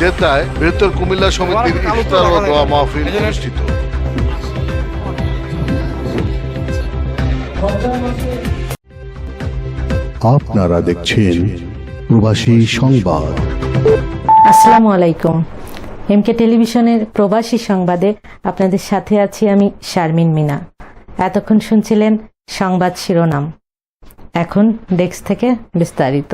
জেদ্দায় বৃহত্তর কুমিল্লা সমিতির ইফতার ও দোয়া মাহফিল অনুষ্ঠিত। আপনারা দেখছেন প্রবাসী সংবাদ। আসসালামু আলাইকুম। এমকে টেলিভিশনের প্রবাসী সংবাদে আপনাদের সাথে আছি আমি শারমিন মিনা। এতক্ষণ শুনছিলেন সংবাদ শিরোনাম। এখন ডেস্ক থেকে বিস্তারিত।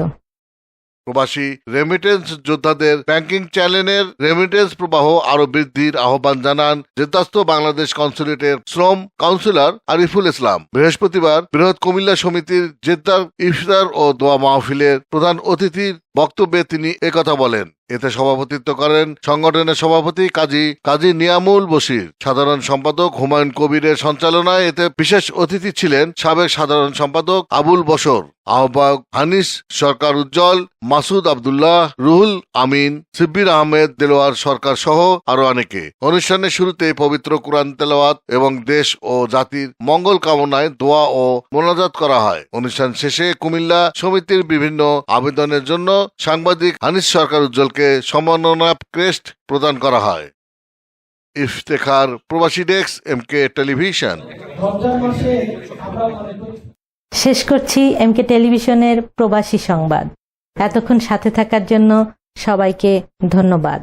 প্রবাসী রেমিটেন্স যোদ্ধাদের ব্যাংকিং চ্যানেলের রেমিটেন্স প্রবাহ আরও বৃদ্ধির আহ্বান জানান জেদ্দাস্ত বাংলাদেশ কনসুলেটের শ্রম কাউন্সিলর আরিফুল ইসলাম। বৃহস্পতিবার বৃহৎ কুমিল্লা সমিতির জেদ্দার, ইফতার ও দোয়া মাহফিলের প্রধান অতিথির বক্তব্যে তিনি একথা বলেন। এতে সভাপতিত্ব করেন সংগঠনের সভাপতি কাজী কাজী নিয়ামুল বশির। সাধারণ সম্পাদক হুমায়ুন কবিরের সঞ্চালনায় এতে বিশেষ অতিথি ছিলেন সাবেক সাধারণ সম্পাদক আবুল বসর আহ্বায়ক হানিস, সরকার উজ্জ্বল, মাসুদ আবদুল্লাহ, রুহুল আমিন, সিব্বির আহমেদ, দেলোয়ার সরকার সহ আরও অনেকে। অনুষ্ঠানের শুরুতে পবিত্র কোরআন তেলাওয়াত এবং দেশ ও জাতির মঙ্গল কামনায় দোয়া ও মোনাজাত করা হয়। অনুষ্ঠান শেষে কুমিল্লা সমিতির বিভিন্ন আবেদনের জন্য সাংবাদিক হানিস সরকার উজ্জ্বলকে সম্মাননা ক্রেস্ট প্রদান করা হয়। ইফতেখার প্রবাসী ডেস্ক এম কে টেলিভিশন। শেষ করছি এম কে টেলিভিশনের প্রবাসী সংবাদ। এতক্ষণ সাথে থাকার জন্য সবাইকে ধন্যবাদ।